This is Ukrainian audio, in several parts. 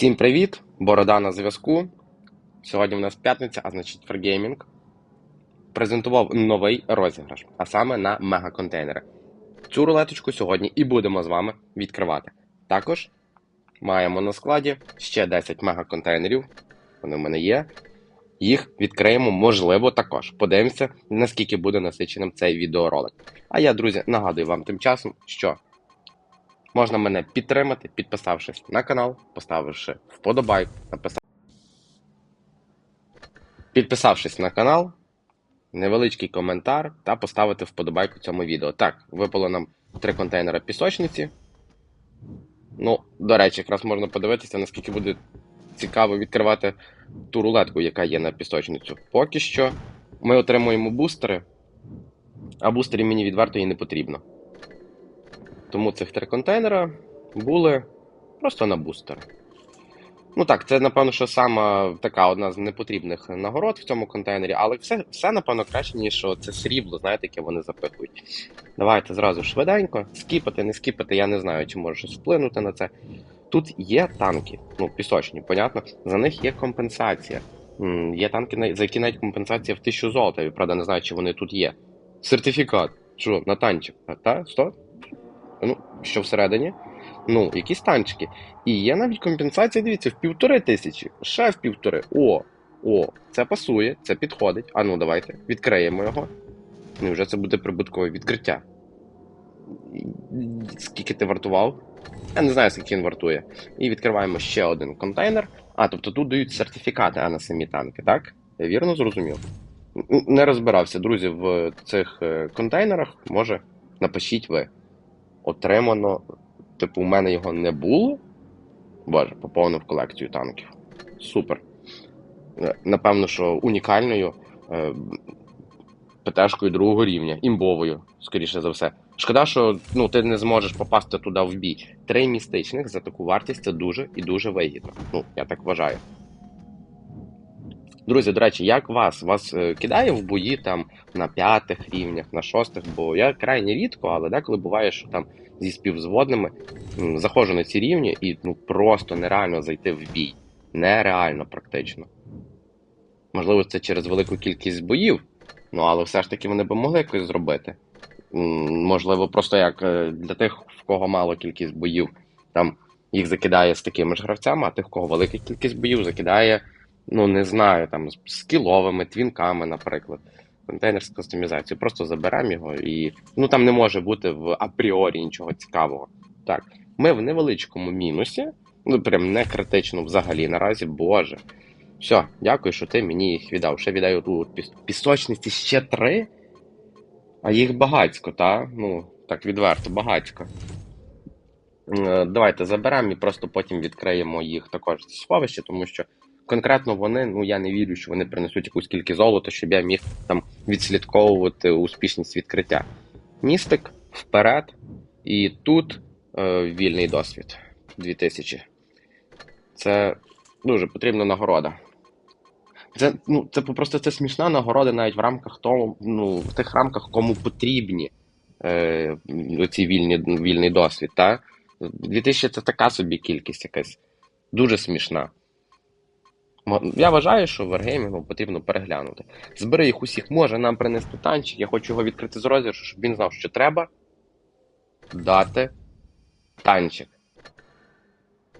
Всім привіт! Борода на зв'язку. Сьогодні в нас п'ятниця, а значить Фргеймінг презентував новий розіграш, а саме на мегаконтейнери. Цю рулеточку сьогодні і будемо з вами відкривати. Також маємо на складі ще 10 мегаконтейнерів. Вони в мене є. Їх відкриємо, можливо, також. Подивимося, наскільки буде насиченим цей відеоролик. А я, друзі, нагадую вам тим часом, що Можна мене підтримати, підписавшись на канал, поставивши вподобайку, написав... підписавшись на канал, невеличкий коментар та поставити вподобайку цьому відео. Так, випало нам три контейнери пісочниці. Ну, до речі, якраз можна подивитися, наскільки буде цікаво відкривати ту рулетку, яка є на пісочницю. Поки що ми отримуємо бустери, а бустерів мені відверто і не потрібно. Тому цих три контейнера були просто на бустер. Ну так, це, напевно, що сама така одна з непотрібних нагород в цьому контейнері, але все, все напевно, краще, ніж це срібло, знаєте, яке вони запихують. Давайте зразу швиденько. Скіпати, не скіпати, я не знаю, чи може щось вплинути на це. Тут є танки, ну, пісочні, понятно, за них є компенсація. Є танки, за які навіть компенсація в 1000 золота, правда, не знаю, чи вони тут є. Сертифікат. Що, на танчик? Та? Сто? Ну, що всередині? Ну, якісь танчики. І є навіть компенсація, дивіться, в півтори тисячі. Ще в півтори. О, о, це пасує, це підходить. А ну, давайте, відкриємо його. Ну, вже це буде прибуткове відкриття. Скільки ти вартував? Я не знаю, скільки він вартує. І відкриваємо ще один контейнер. А, тобто тут дають сертифікати, а не самі танки, так? Я вірно зрозумів? Не розбирався, друзі, в цих е, контейнерах. Може, напишіть ви. Отримано. Типу, у мене його не було. Боже, поповнив колекцію танків. Супер. Е, Напевно, що унікальною е, ПТшкою другого рівня, імбовою, скоріше за все. Шкода, що ну, ти не зможеш попасти туди в бій. Три містичних за таку вартість це дуже і дуже вигідно. Ну, я так вважаю. Друзі, до речі, як вас? Вас е, кидає в бої там на п'ятих рівнях, на шостих, бо я крайне рідко, але деколи буває, що там зі співзводними заходжу на ці рівні і ну просто нереально зайти в бій. Нереально практично. Можливо, це через велику кількість боїв, ну але все ж таки вони б могли якось зробити. Можливо, просто як е, для тих, в кого мало кількість боїв, там їх закидає з такими ж гравцями, а тих, в кого велика кількість боїв, закидає, ну не знаю, там з скіловими, твінками, наприклад. Контейнер з кастомізацією. Просто заберемо його і. Ну там не може бути в апріорі нічого цікавого. Так, ми в невеличкому мінусі, ну прям не критично взагалі наразі, боже. Все, дякую, що ти мені їх віддав. Ще віддаю тут пісочниці ще три. А їх багацько, та? Ну, так відверто, багацько. Е, Давайте заберемо і просто потім відкриємо їх також зі сховища, тому що конкретно вони, ну я не вірю, що вони принесуть якусь кількість золота, щоб я міг там відслідковувати успішність відкриття. Містик вперед, і тут е, вільний досвід 2000. Це дуже потрібна нагорода. Це, ну, це просто це смішна нагорода навіть в рамках тому, ну, в тих рамках, кому потрібні е, оці вільні, вільний досвід. Та? 2000 це така собі кількість якась. Дуже смішна. Я вважаю, що Wargaming потрібно переглянути. Збери їх усіх, може нам принести танчик, я хочу його відкрити з розіграшу, щоб він знав, що треба дати танчик.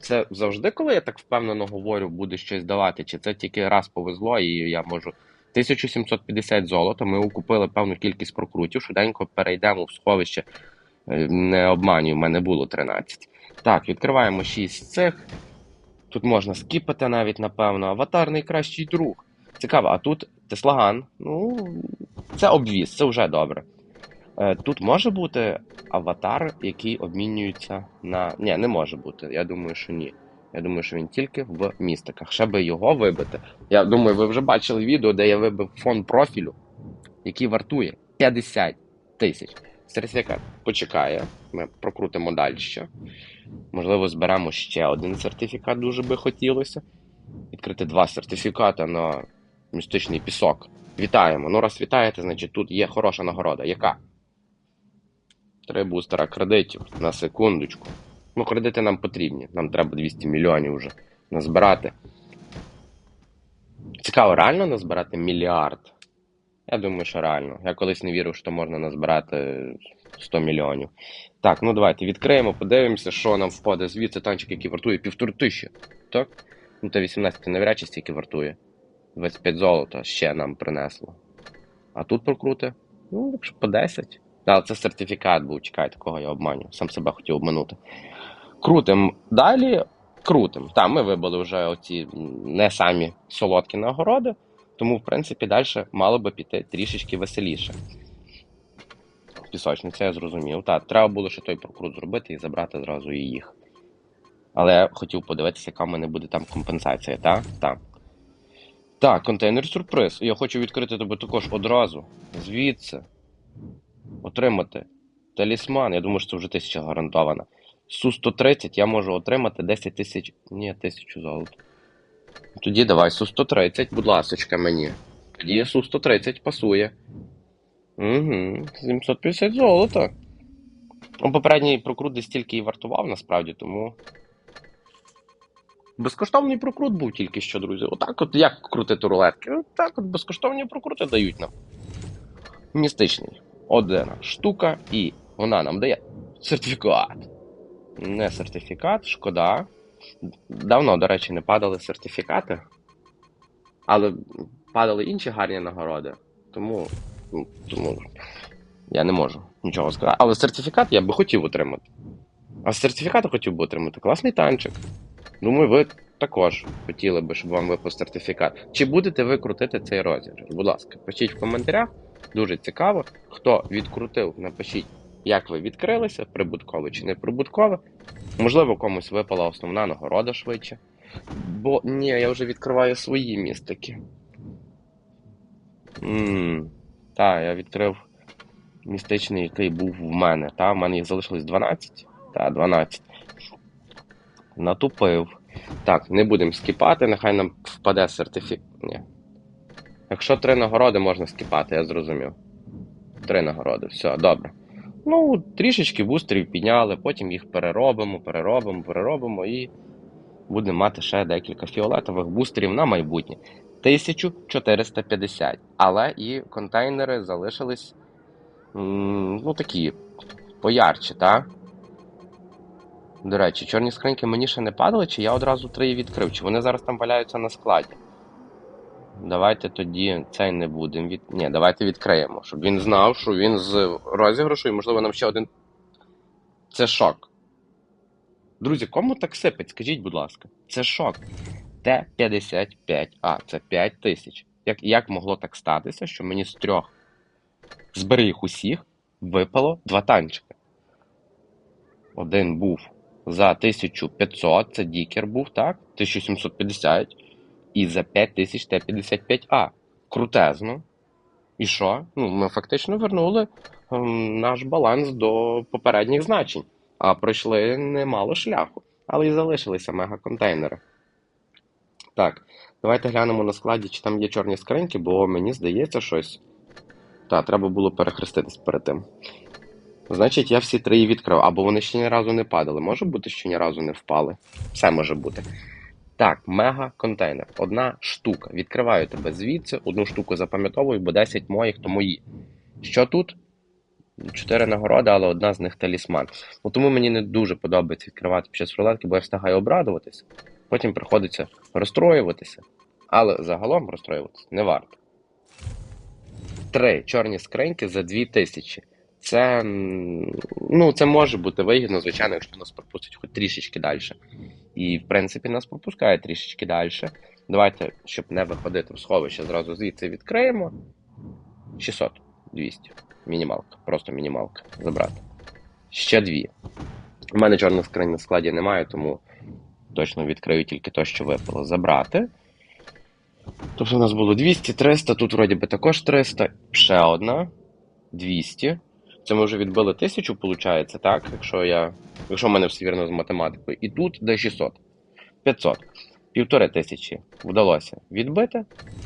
Це завжди, коли я так впевнено говорю, буде щось давати, чи це тільки раз повезло, і я можу. 1750 золота. Ми купили певну кількість прокрутів. Швиденько перейдемо в сховище. Е, Не обманюю, в мене було 13. Так, відкриваємо 6 з цих. Тут можна скіпати навіть, напевно. Аватар найкращий друг. Цікаво, а тут Теслаган. Ну, це обвіз, це вже добре. Е, Тут може бути аватар, який обмінюється на. Ні, не може бути. Я думаю, що ні. Я думаю, що він тільки в містиках. Ще би його вибити. Я думаю, ви вже бачили відео, де я вибив фон профілю, який вартує 50 тисяч. Сертифікат почекає. Ми прокрутимо далі. Можливо, зберемо ще один сертифікат, дуже би хотілося. Відкрити два сертифікати на містичний пісок. Вітаємо. Ну, раз вітаєте, значить тут є хороша нагорода. Яка? Три бустера кредитів на секундочку. Ну, кредити нам потрібні. Нам треба 200 мільйонів вже. назбирати. Цікаво, реально назбирати мільярд? Я думаю, що реально. Я колись не вірив, що можна назбирати 100 мільйонів. Так, ну давайте відкриємо, подивимося, що нам впаде звідси танчик, який вартує півтори тисячі. Так? Ну, Т-18 навряд чи стільки вартує. 25 золота ще нам принесло. А тут прокрути? Ну, якщо по 10. Але це сертифікат був, чекайте, кого я обманю. Сам себе хотів обманути. Крутим далі. Крутим. Там ми вибили вже оці не самі солодкі нагороди, тому, в принципі, далі мало би піти трішечки веселіше. Пісочниця, я зрозумів. Так, треба було ще той прокрут зробити і забрати зразу і їх. Але я хотів подивитися, яка в мене буде там компенсація, так? Так. Так, контейнер сюрприз. Я хочу відкрити тебе також одразу. Звідси. Отримати. Талісман. Я думаю, що це вже тисяча гарантована. Су-130 я можу отримати 10 тисяч. Ні, тисячу золота. Тоді давай Су-130, будь ласочка, мені. Тоді Су-130 пасує. Угу, 750 золота. Ну, попередній прокрут десь тільки і вартував, насправді, тому. Безкоштовний прокрут був тільки що, друзі. Отак от як крутити рулетки? Отак от безкоштовні прокрути дають нам. Містичний. Одна штука, і вона нам дає сертифікат. Не сертифікат, шкода. Давно, до речі, не падали сертифікати. Але падали інші гарні нагороди. Тому, тому я не можу нічого сказати. Але сертифікат я би хотів отримати. А з сертифікату хотів би отримати класний танчик. Думаю, ви також хотіли би, щоб вам випав сертифікат. Чи будете ви крутити цей розіграш? Будь ласка, пишіть в коментарях. Дуже цікаво. Хто відкрутив, напишіть, як ви відкрилися, прибутково чи не прибутково. Можливо, комусь випала основна нагорода швидше. Бо ні, я вже відкриваю свої містики. Так, я відкрив містичний, який був в мене. Та, в мене їх залишилось 12. Так, 12. Натупив. Так, не будемо скіпати, нехай нам впаде сертифікат. Ні. Якщо три нагороди можна скіпати, я зрозумів. Три нагороди, все, добре. Ну, трішечки бустерів підняли, потім їх переробимо, переробимо, переробимо і будемо мати ще декілька фіолетових бустерів на майбутнє. 1450. Але і контейнери залишились ну такі поярче, так? До речі, чорні скриньки мені ще не падали, чи я одразу три відкрив, чи вони зараз там валяються на складі. Давайте тоді цей не будемо від. Ні, давайте відкриємо, щоб він знав, що він з розіграшу, і, можливо, нам ще один. Це шок. Друзі, кому так сипить? Скажіть, будь ласка, це шок. Т-55А, це 5 тисяч. Як як могло так статися, що мені з трьох зберіг усіх випало два танчики? Один був за 1500, це Дікер був, так? 1750. І за 5000 Т-55А. Крутезно. І що? Ну, ми фактично вернули ем, наш баланс до попередніх значень. А пройшли немало шляху. Але і залишилися мегаконтейнери. Так, давайте глянемо на складі, чи там є чорні скриньки, бо мені здається щось. Так, треба було перехреститись перед тим. Значить, я всі три відкрив, або вони ще ні разу не падали. Може бути, що ні разу не впали. Все може бути. Так, мега контейнер. Одна штука. Відкриваю тебе звідси, одну штуку запам'ятовую, бо 10 моїх то мої. Що тут? Чотири нагороди, але одна з них талісман. Ну, Тому мені не дуже подобається відкривати під час рулетки, бо я встигаю обрадуватися. Потім приходиться розстроюватися. Але загалом розстроюватися не варто. Три чорні скриньки за 2000. Це ну, це може бути вигідно, звичайно, якщо нас пропустять хоч трішечки далі. І, в принципі, нас пропускає трішечки далі. Давайте, щоб не виходити в сховище, зразу звідси відкриємо. 600, 200. Мінімалка. Просто мінімалка. Забрати. Ще дві. У мене чорних скринь на складі немає, тому точно відкрию тільки те, що випало. Забрати. Тобто у нас було 200, 300, тут вроді би також 300. Ще одна. 200. Це ми вже відбили 1000, виходить, так? Якщо я. Якщо в мене все вірно з математикою. І тут де 600. 500. Півтори тисячі вдалося відбити.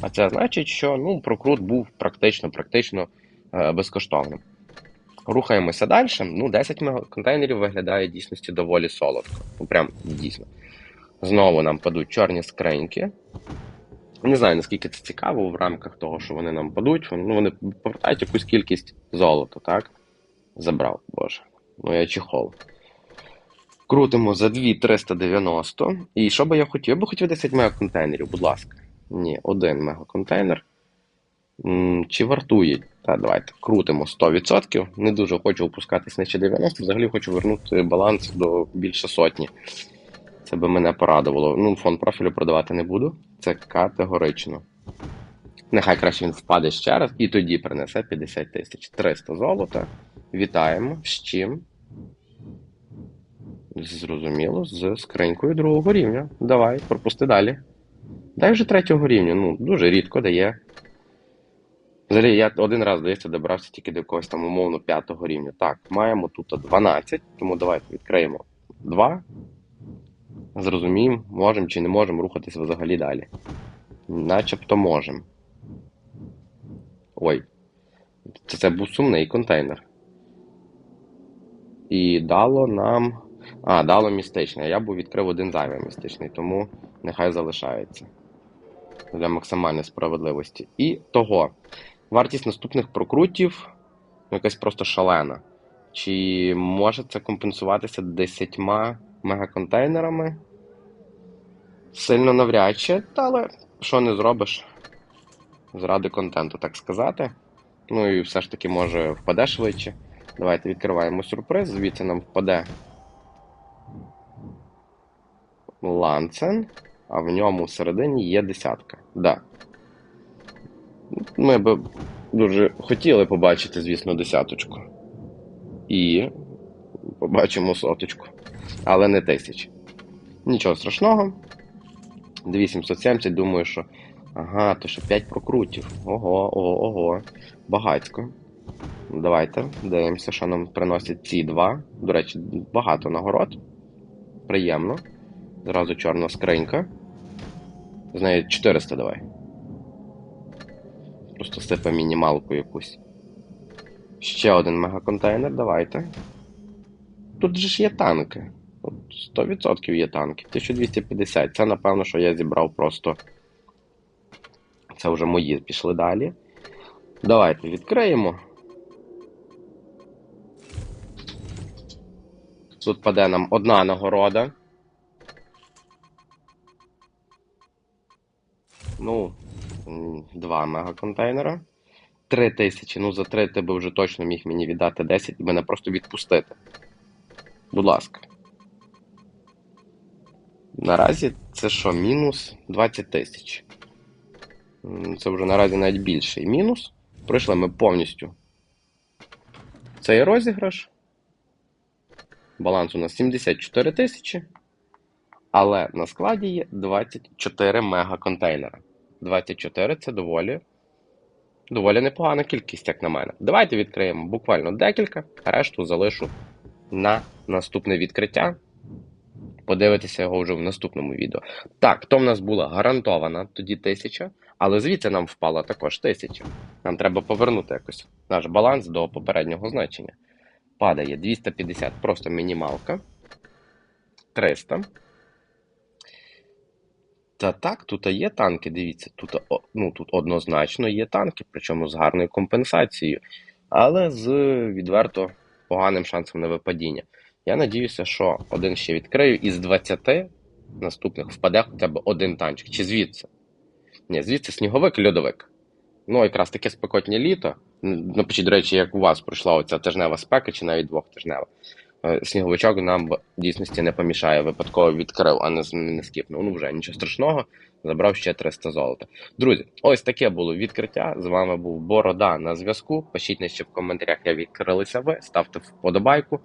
А це значить, що ну, прокрут був практично практично е, безкоштовним. Рухаємося далі. Ну, 10 контейнерів виглядає в дійсності доволі солодко. Ну, прям дійсно. Знову нам падуть чорні скриньки. Не знаю, наскільки це цікаво в рамках того, що вони нам падуть. Ну, вони повертають якусь кількість золота, так? Забрав, боже. Ну я чехол. Крутимо за 2390. І що би я хотів? Я би хотів 10 мегаконтейнерів, будь ласка. Ні, один мегаконтейнер. Чи вартує? Та давайте крутимо 100%. Не дуже хочу опускатись нижче 90. Взагалі хочу вернути баланс до більше сотні. Це би мене порадувало. Ну, фонд профілю продавати не буду. Це категорично. Нехай краще він впаде ще раз і тоді принесе 50 тисяч. 300 золота. Вітаємо. З чим? Зрозуміло, з скринькою другого рівня. Давай, пропусти далі. Дай вже третього рівня. Ну, дуже рідко дає. Взагалі, я один раз, здається, добрався тільки до якогось там умовно п'ятого рівня. Так, маємо тут 12, тому давайте відкриємо 2. Зрозуміємо, можемо чи не можемо рухатися взагалі далі. Начебто можемо. Ой. Це, був сумний контейнер. І дало нам. А, дало містичне. Я був відкрив один зайвий містичний, тому нехай залишається. Для максимальної справедливості. І того. Вартість наступних прокрутів ну, якась просто шалена. Чи може це компенсуватися 10 мегаконтейнерами? Сильно навряд чи, але що не зробиш заради контенту, так сказати. Ну і все ж таки може впаде швидше. Давайте відкриваємо сюрприз. Звідси нам впаде ланцен, а в ньому всередині є десятка. Да. Ми би дуже хотіли побачити, звісно, десяточку. І побачимо соточку. Але не тисяч. Нічого страшного. 2770, думаю, що. Ага, то ще 5 прокрутів. Ого, ого, ого. Багацько. Давайте дивимося, що нам приносять ці два. До речі, багато нагород. Приємно. Зразу чорна скринька. З неї 400 давай. Просто сипе мінімалку якусь. Ще один мегаконтейнер, давайте. Тут же ж є танки. От 100% є танки. 1250. Це, напевно, що я зібрав просто. Це вже мої пішли далі. Давайте відкриємо. Тут паде нам одна нагорода. Ну, два мегаконтейнера. Три тисячі. Ну, за три ти би вже точно міг мені віддати 10 і мене просто відпустити. Будь ласка. Наразі це що, мінус 20 тисяч. Це вже наразі навіть більший мінус. Пройшли ми повністю цей розіграш. Баланс у нас 74 тисячі. Але на складі є 24 мегаконтейнера. 24 це доволі, доволі непогана кількість, як на мене. Давайте відкриємо буквально декілька, решту залишу на наступне відкриття. Подивитися його вже в наступному відео. Так, то в нас була гарантована тоді тисяча, але звідси нам впала також тисяча. Нам треба повернути якось наш баланс до попереднього значення. Падає 250, просто мінімалка. 300. Та так, тут є танки, дивіться, тут, ну, тут однозначно є танки, причому з гарною компенсацією, але з відверто поганим шансом на випадіння. Я надіюся, що один ще відкрию, із 20 наступних впаде хоча б один танчик. Чи звідси? Ні, звідси сніговик, льодовик. Ну, якраз таке спекотнє літо. Напишіть, до речі, як у вас пройшла оця тижнева спека, чи навіть двохтижнева. Е, Сніговичок нам в дійсності не помішає, випадково відкрив, а не, не скіпнув. Ну вже нічого страшного, забрав ще 300 золота. Друзі, ось таке було відкриття. З вами був Борода на зв'язку. Пишіть нижче в коментарях, як відкрилися ви, ставте вподобайку,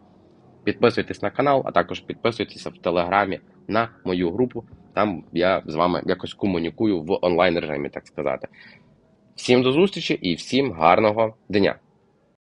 підписуйтесь на канал, а також підписуйтеся в телеграмі на мою групу. Там я з вами якось комунікую в онлайн режимі, так сказати. Всім до зустрічі і всім гарного дня!